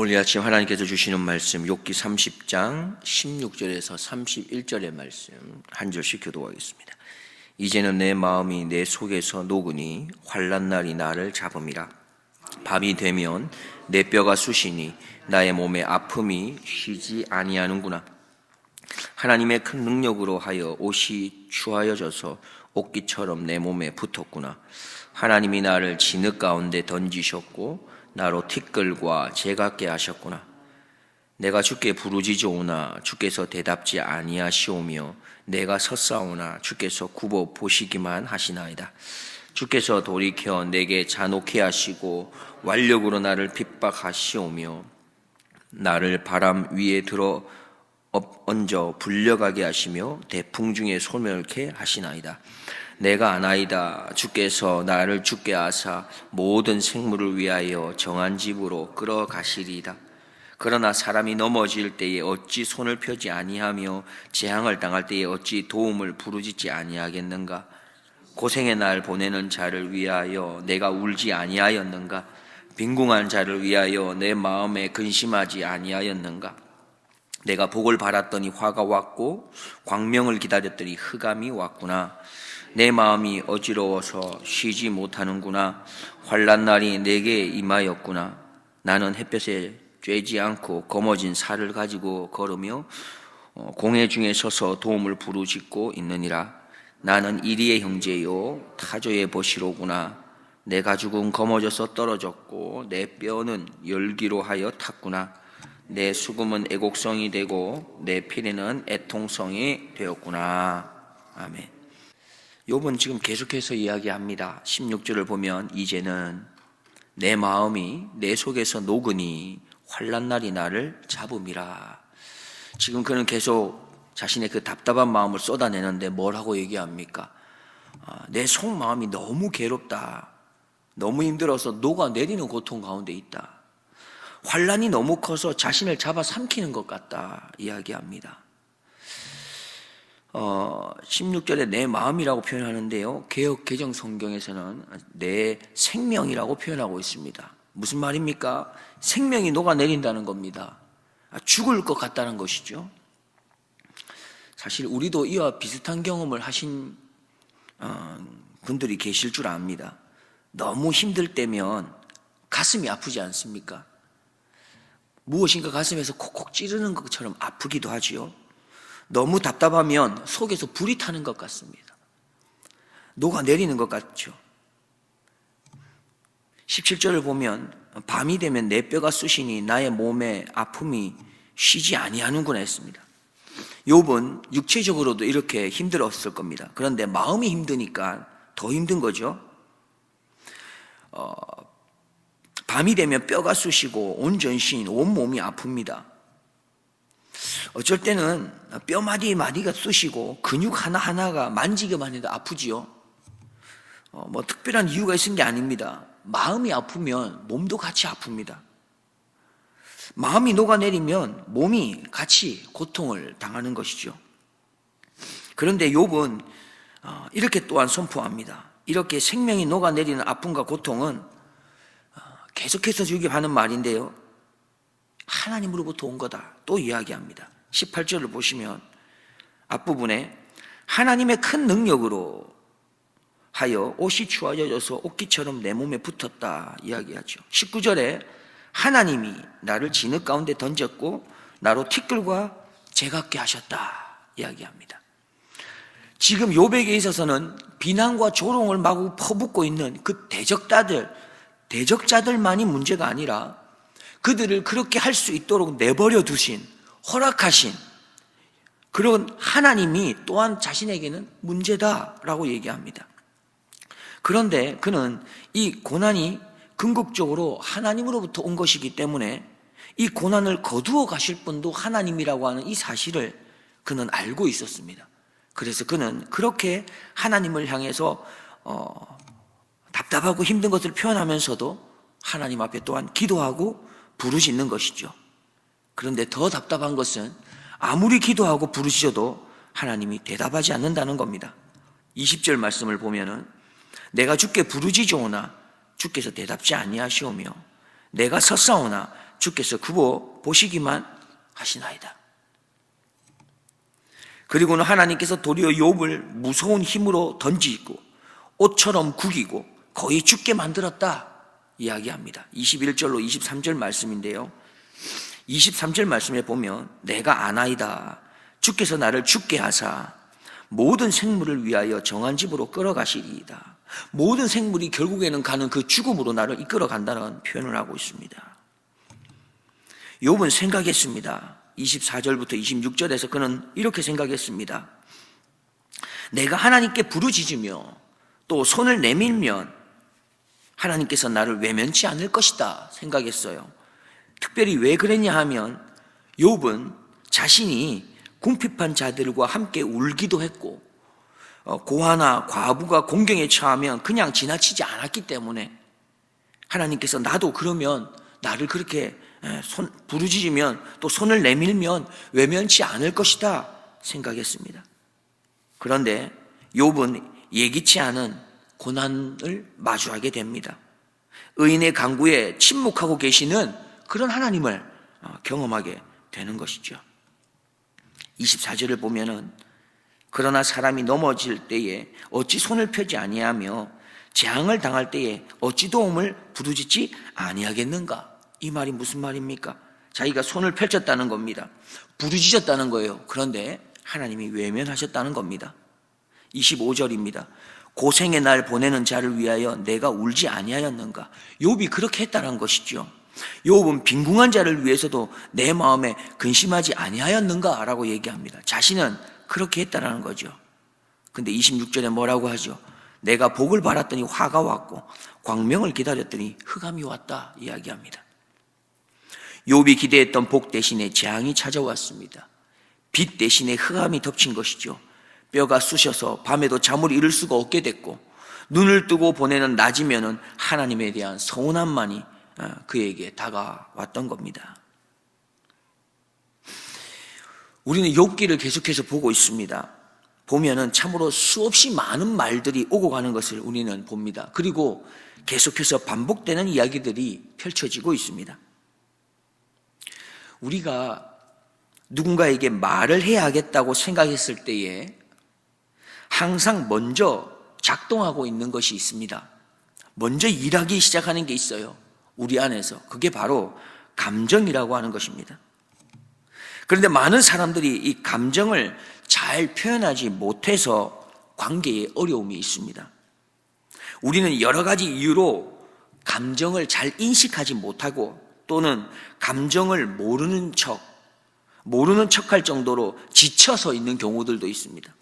오늘 아침 하나님께서 주시는 말씀 욥기 30장 16절에서 31절의 말씀 한 절씩 교도하겠습니다. 이제는 내 마음이 내 속에서 녹으니 환란 날이 나를 잡음이라 밤이 되면 내 뼈가 쑤시니 나의 몸에 아픔이 쉬지 아니하는구나. 하나님의 큰 능력으로 하여 옷이 추하여져서 옷깃처럼 내 몸에 붙었구나. 하나님이 나를 진흙 가운데 던지셨고 나로 티끌과 제각게 하셨구나. 내가 주께 부르짖어오나 주께서 대답지 아니하시오며 내가 섰사오나 주께서 굽어 보시기만 하시나이다. 주께서 돌이켜 내게 잔혹해 하시고 완력으로 나를 핍박하시오며 나를 바람 위에 들어 엎- 얹어 불려가게 하시며 대풍 중에 소멸케 하시나이다. 내가 아나이다. 주께서 나를 죽게 하사 모든 생물을 위하여 정한 집으로 끌어가시리이다. 그러나 사람이 넘어질 때에 어찌 손을 펴지 아니하며 재앙을 당할 때에 어찌 도움을 부르짖지 아니하겠는가? 고생의 날 보내는 자를 위하여 내가 울지 아니하였는가? 빈궁한 자를 위하여 내 마음에 근심하지 아니하였는가? 내가 복을 바랐더니 화가 왔고 광명을 기다렸더니 흑암이 왔구나. 내 마음이 어지러워서 쉬지 못하는구나. 환란 날이 내게 임하였구나. 나는 햇볕에 쬐지 않고 검어진 살을 가지고 걸으며 어, 공회 중에 서서 도움을 부르짖고 있느니라. 나는 이리의 형제요 타조의 보시로구나. 내 가 죽은 검어져서 떨어졌고 내 뼈는 열기로 하여 탔구나. 내 수금은 애곡성이 되고 내 피리는 애통성이 되었구나. 아멘. 욥은 지금 계속해서 이야기합니다. 16절을 보면 이제는 내 마음이 내 속에서 녹으니 환란 날이 나를 잡음이라. 지금 그는 계속 자신의 그 답답한 마음을 쏟아내는데 뭐라고 얘기합니까? 아, 내 속마음이 너무 괴롭다. 너무 힘들어서 녹아내리는 고통 가운데 있다. 환란이 너무 커서 자신을 잡아 삼키는 것 같다 이야기합니다. 어, 16절에 내 마음이라고 표현하는데요. 개혁 개정 성경에서는 내 생명이라고 표현하고 있습니다. 무슨 말입니까? 생명이 녹아내린다는 겁니다. 아, 죽을 것 같다는 것이죠. 사실 우리도 이와 비슷한 경험을 하신 어, 분들이 계실 줄 압니다. 너무 힘들 때면 가슴이 아프지 않습니까? 무엇인가 가슴에서 콕콕 찌르는 것처럼 아프기도 하지요. 너무 답답하면 속에서 불이 타는 것 같습니다. 녹아내리는 것 같죠. 17절을 보면 밤이 되면 내 뼈가 쑤시니 나의 몸에 아픔이 쉬지 아니하는구나 했습니다. 욥은 육체적으로도 이렇게 힘들었을 겁니다. 그런데 마음이 힘드니까 더 힘든 거죠. 어, 밤이 되면 뼈가 쑤시고 온 전신, 온 몸이 아픕니다. 어쩔 때는 뼈 마디 마디가 쑤시고 근육 하나 하나가 만지기만 해도 아프지요. 어, 뭐 특별한 이유가 있는 게 아닙니다. 마음이 아프면 몸도 같이 아픕니다. 마음이 녹아내리면 몸이 같이 고통을 당하는 것이죠. 그런데 욥은 어, 이렇게 또한 선포합니다. 이렇게 생명이 녹아내리는 아픔과 고통은 어, 계속해서 주기 하는 말인데요. 하나님으로부터 온 거다. 또 이야기합니다. 18절을 보시면 앞부분에 하나님의 큰 능력으로 하여 옷이 추워져서 옷기처럼 내 몸에 붙었다 이야기하죠. 19절에 하나님이 나를 진흙 가운데 던졌고 나로 티끌과 제각게 하셨다 이야기합니다. 지금 요백에 있어서는 비난과 조롱을 마구 퍼붓고 있는 그 대적자들, 대적자들만이 문제가 아니라 그들을 그렇게 할 수 있도록 내버려 두신, 허락하신 그런 하나님이 또한 자신에게는 문제다라고 얘기합니다. 그런데 그는 이 고난이 궁극적으로 하나님으로부터 온 것이기 때문에 이 고난을 거두어 가실 분도 하나님이라고 하는 이 사실을 그는 알고 있었습니다. 그래서 그는 그렇게 하나님을 향해서 어, 답답하고 힘든 것을 표현하면서도 하나님 앞에 또한 기도하고 부르짖는 것이죠. 그런데 더 답답한 것은 아무리 기도하고 부르짖어도 하나님이 대답하지 않는다는 겁니다. 20절 말씀을 보면은 내가 주께 부르짖어오나 주께서 대답지 아니하시오며 내가 섰사오나 주께서 굽어 보시기만 하시나이다. 그리고는 하나님께서 도리어 욥을 무서운 힘으로 던지고 옷처럼 구기고 거의 죽게 만들었다 이야기합니다. 21절로 23절 말씀인데요. 23절 말씀에 보면 내가 아나이다. 주께서 나를 죽게 하사 모든 생물을 위하여 정한 집으로 끌어가시리이다. 모든 생물이 결국에는 가는 그 죽음으로 나를 이끌어 간다는 표현을 하고 있습니다. 욥은 생각했습니다. 24절부터 26절에서 그는 이렇게 생각했습니다. 내가 하나님께 부르짖으며 또 손을 내밀면 하나님께서 나를 외면치 않을 것이다 생각했어요. 특별히 왜 그랬냐 하면 욥은 자신이 궁핍한 자들과 함께 울기도 했고 어, 고아나 과부가 공경에 처하면 그냥 지나치지 않았기 때문에 하나님께서 나도 그러면 나를 그렇게 에, 손 부르짖으면 또 손을 내밀면 외면치 않을 것이다 생각했습니다. 그런데 욥은 예기치 않은 고난을 마주하게 됩니다. 의인의 강구에 침묵하고 계시는 그런 하나님을 어, 경험하게 되는 것이죠. 24절을 보면은 그러나 사람이 넘어질 때에 어찌 손을 펴지 아니하며 재앙을 당할 때에 어찌 도움을 부르짖지 아니하겠는가? 이 말이 무슨 말입니까? 자기가 손을 펼쳤다는 겁니다. 부르짖었다는 거예요. 그런데 하나님이 외면하셨다는 겁니다. 25절입니다. 고생의 날 보내는 자를 위하여 내가 울지 아니하였는가? 욥이 그렇게 했다는 것이죠. 욥은 빈궁한 자를 위해서도 내 마음에 근심하지 아니하였는가라고 얘기합니다. 자신은 그렇게 했다라는 거죠. 근데 26절에 뭐라고 하죠? 내가 복을 바랐더니 화가 왔고 광명을 기다렸더니 흑암이 왔다 이야기합니다. 욥이 기대했던 복 대신에 재앙이 찾아왔습니다. 빛 대신에 흑암이 덮친 것이죠. 뼈가 쑤셔서 밤에도 잠을 이룰 수가 없게 됐고 눈을 뜨고 보내는 낮이면은 하나님에 대한 서운함만이 어, 그에게 다가왔던 겁니다. 우리는 욥기를 계속해서 보고 있습니다. 보면은 참으로 수없이 많은 말들이 오고 가는 것을 우리는 봅니다. 그리고 계속해서 반복되는 이야기들이 펼쳐지고 있습니다. 우리가 누군가에게 말을 해야 하겠다고 생각했을 때에 항상 먼저 작동하고 있는 것이 있습니다. 먼저 일하기 시작하는 게 있어요. 우리 안에서. 그게 바로 감정이라고 하는 것입니다. 그런데 많은 사람들이 이 감정을 잘 표현하지 못해서 관계에 어려움이 있습니다. 우리는 여러 가지 이유로 감정을 잘 인식하지 못하고 또는 감정을 모르는 척, 모르는 척할 정도로 지쳐서 있는 경우들도 있습니다.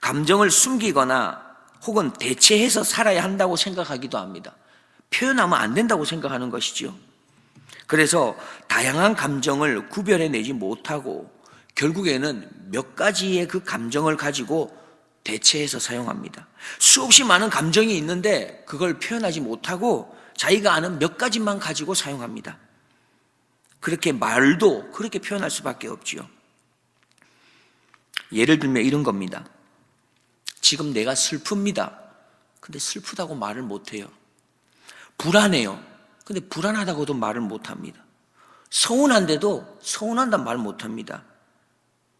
감정을 숨기거나 혹은 대체해서 살아야 한다고 생각하기도 합니다. 표현하면 안 된다고 생각하는 것이지요. 그래서 다양한 감정을 구별해내지 못하고 결국에는 몇 가지의 그 감정을 가지고 대체해서 사용합니다. 수없이 많은 감정이 있는데 그걸 표현하지 못하고 자기가 아는 몇 가지만 가지고 사용합니다. 그렇게 말도 그렇게 표현할 수밖에 없지요. 예를 들면 이런 겁니다. 지금 내가 슬픕니다. 근데 슬프다고 말을 못해요. 불안해요. 근데 불안하다고도 말을 못합니다. 서운한데도 서운한단 말 못합니다.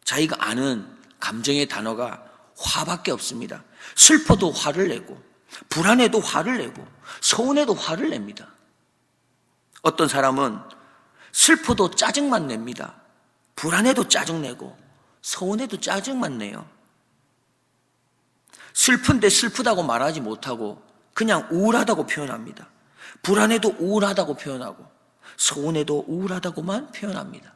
자기가 아는 감정의 단어가 화밖에 없습니다. 슬퍼도 화를 내고, 불안해도 화를 내고, 서운해도 화를 냅니다. 어떤 사람은 슬퍼도 짜증만 냅니다. 불안해도 짜증내고, 서운해도 짜증만 내요. 슬픈데 슬프다고 말하지 못하고 그냥 우울하다고 표현합니다. 불안해도 우울하다고 표현하고 서운해도 우울하다고만 표현합니다.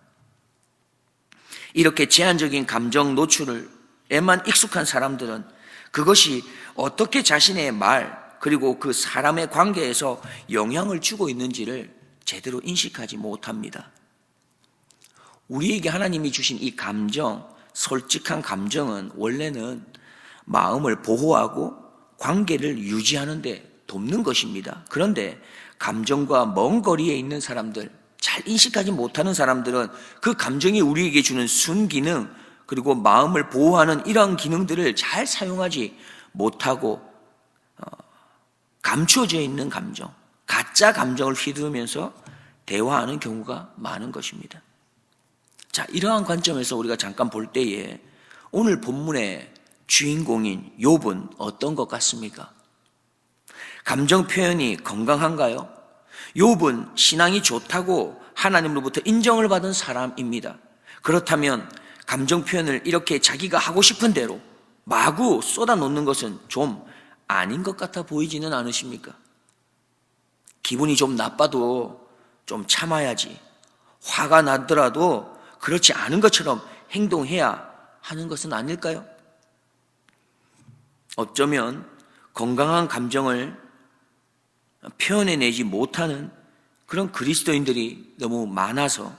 이렇게 제한적인 감정 노출에만 익숙한 사람들은 그것이 어떻게 자신의 말 그리고 그 사람의 관계에서 영향을 주고 있는지를 제대로 인식하지 못합니다. 우리에게 하나님이 주신 이 감정, 솔직한 감정은 원래는 마음을 보호하고 관계를 유지하는데 돕는 것입니다. 그런데 감정과 먼 거리에 있는 사람들, 잘 인식하지 못하는 사람들은 그 감정이 우리에게 주는 순기능, 그리고 마음을 보호하는 이런 기능들을 잘 사용하지 못하고, 어, 감추어져 있는 감정, 가짜 감정을 휘두르면서 대화하는 경우가 많은 것입니다. 자, 이러한 관점에서 우리가 잠깐 볼 때에 오늘 본문의 주인공인 욥은 어떤 것 같습니까? 감정 표현이 건강한가요? 욥은 신앙이 좋다고 하나님으로부터 인정을 받은 사람입니다. 그렇다면 감정 표현을 이렇게 자기가 하고 싶은 대로 마구 쏟아놓는 것은 좀 아닌 것 같아 보이지는 않으십니까? 기분이 좀 나빠도 좀 참아야지. 화가 나더라도 그렇지 않은 것처럼 행동해야 하는 것은 아닐까요? 어쩌면 건강한 감정을 표현해내지 못하는 그런 그리스도인들이 너무 많아서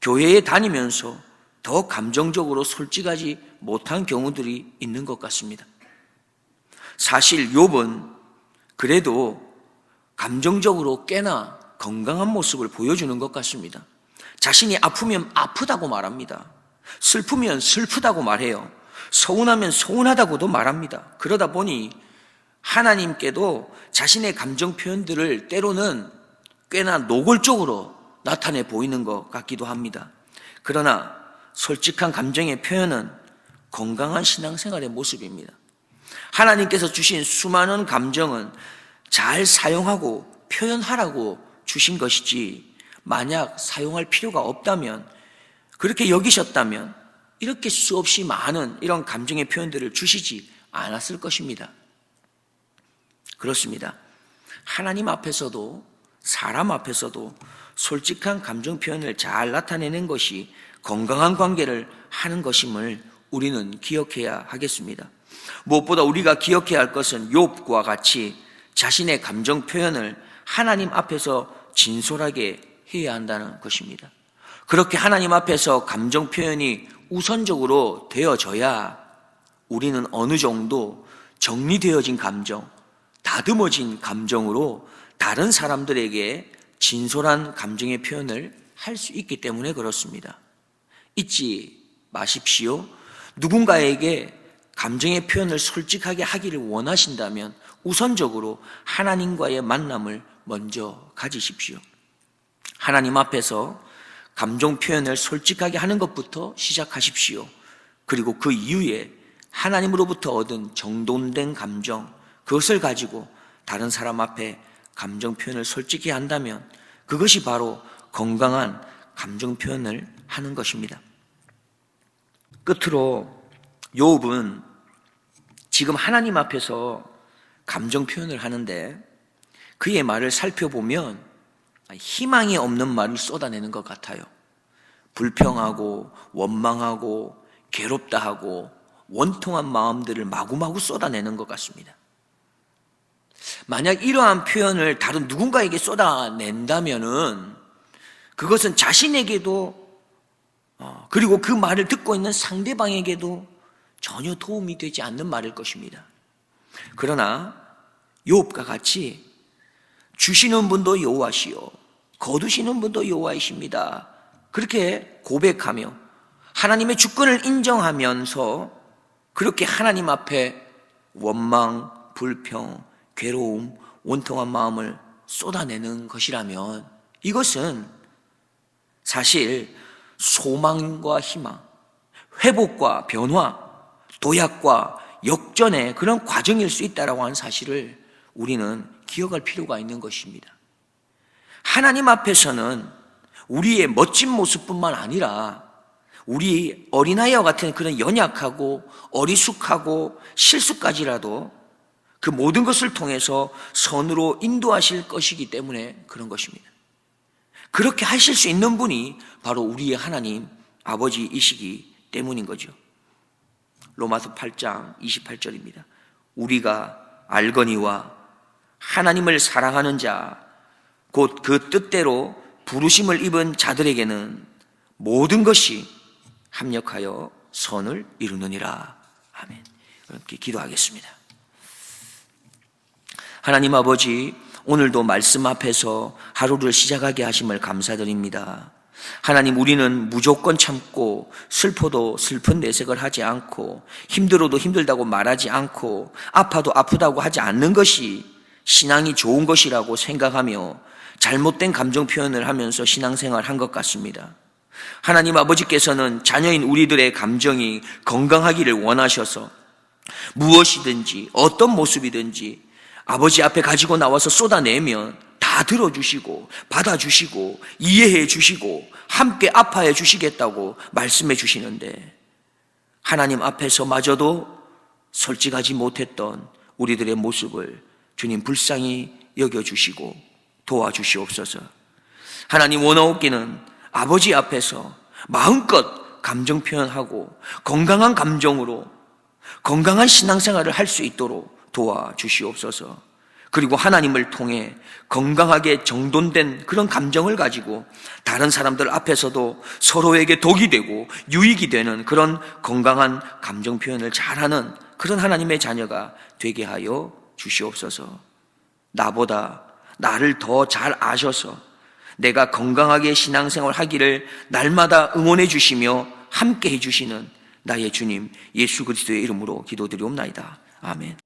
교회에 다니면서 더 감정적으로 솔직하지 못한 경우들이 있는 것 같습니다. 사실 욥은 그래도 감정적으로 꽤나 건강한 모습을 보여주는 것 같습니다. 자신이 아프면 아프다고 말합니다. 슬프면 슬프다고 말해요. 서운하면 서운하다고도 말합니다. 그러다 보니 하나님께도 자신의 감정 표현들을 때로는 꽤나 노골적으로 나타내 보이는 것 같기도 합니다. 그러나 솔직한 감정의 표현은 건강한 신앙생활의 모습입니다. 하나님께서 주신 수많은 감정은 잘 사용하고 표현하라고 주신 것이지 만약 사용할 필요가 없다면 그렇게 여기셨다면 이렇게 수없이 많은 이런 감정의 표현들을 주시지 않았을 것입니다. 그렇습니다. 하나님 앞에서도 사람 앞에서도 솔직한 감정 표현을 잘 나타내는 것이 건강한 관계를 하는 것임을 우리는 기억해야 하겠습니다. 무엇보다 우리가 기억해야 할 것은 욥과 같이 자신의 감정 표현을 하나님 앞에서 진솔하게 해야 한다는 것입니다. 그렇게 하나님 앞에서 감정 표현이 우선적으로 되어져야 우리는 어느 정도 정리되어진 감정, 다듬어진 감정으로 다른 사람들에게 진솔한 감정의 표현을 할 수 있기 때문에 그렇습니다. 잊지 마십시오. 누군가에게 감정의 표현을 솔직하게 하기를 원하신다면 우선적으로 하나님과의 만남을 먼저 가지십시오. 하나님 앞에서 감정 표현을 솔직하게 하는 것부터 시작하십시오. 그리고 그 이후에 하나님으로부터 얻은 정돈된 감정, 그것을 가지고 다른 사람 앞에 감정 표현을 솔직히 한다면 그것이 바로 건강한 감정 표현을 하는 것입니다. 끝으로 욥은 지금 하나님 앞에서 감정 표현을 하는데 그의 말을 살펴보면 희망이 없는 말을 쏟아내는 것 같아요. 불평하고 원망하고 괴롭다 하고 원통한 마음들을 마구마구 쏟아내는 것 같습니다. 만약 이러한 표현을 다른 누군가에게 쏟아낸다면은 그것은 자신에게도 어, 그리고 그 말을 듣고 있는 상대방에게도 전혀 도움이 되지 않는 말일 것입니다. 그러나 요업과 같이 주시는 분도 여호와시요 거두시는 분도 여호와이십니다. 그렇게 고백하며 하나님의 주권을 인정하면서 그렇게 하나님 앞에 원망, 불평, 괴로움, 원통한 마음을 쏟아내는 것이라면 이것은 사실 소망과 희망, 회복과 변화, 도약과 역전의 그런 과정일 수 있다라고 하는 사실을 우리는 기억할 필요가 있는 것입니다. 하나님 앞에서는 우리의 멋진 모습뿐만 아니라 우리 어린아이와 같은 그런 연약하고 어리숙하고 실수까지라도 그 모든 것을 통해서 선으로 인도하실 것이기 때문에 그런 것입니다. 그렇게 하실 수 있는 분이 바로 우리의 하나님 아버지이시기 때문인 거죠. 로마서 8장 28절입니다. 우리가 알거니와 하나님을 사랑하는 자, 곧 그 뜻대로 부르심을 입은 자들에게는 모든 것이 합력하여 선을 이루느니라. 아멘. 이렇게 기도하겠습니다. 하나님 아버지, 오늘도 말씀 앞에서 하루를 시작하게 하심을 감사드립니다. 하나님, 우리는 무조건 참고 슬퍼도 슬픈 내색을 하지 않고 힘들어도 힘들다고 말하지 않고 아파도 아프다고 하지 않는 것이 신앙이 좋은 것이라고 생각하며 잘못된 감정 표현을 하면서 신앙생활 한 것 같습니다. 하나님 아버지께서는 자녀인 우리들의 감정이 건강하기를 원하셔서 무엇이든지 어떤 모습이든지 아버지 앞에 가지고 나와서 쏟아내면 다 들어주시고 받아주시고 이해해 주시고 함께 아파해 주시겠다고 말씀해 주시는데 하나님 앞에서 마저도 솔직하지 못했던 우리들의 모습을 주님 불쌍히 여겨주시고 도와주시옵소서. 하나님 원하옵기는 아버지 앞에서 마음껏 감정 표현하고 건강한 감정으로 건강한 신앙생활을 할 수 있도록 도와주시옵소서. 그리고 하나님을 통해 건강하게 정돈된 그런 감정을 가지고 다른 사람들 앞에서도 서로에게 독이 되고 유익이 되는 그런 건강한 감정 표현을 잘하는 그런 하나님의 자녀가 되게 하여 주시옵소서. 나보다 나를 더 잘 아셔서 내가 건강하게 신앙생활 하기를 날마다 응원해 주시며 함께 해 주시는 나의 주님 예수 그리스도의 이름으로 기도드리옵나이다. 아멘.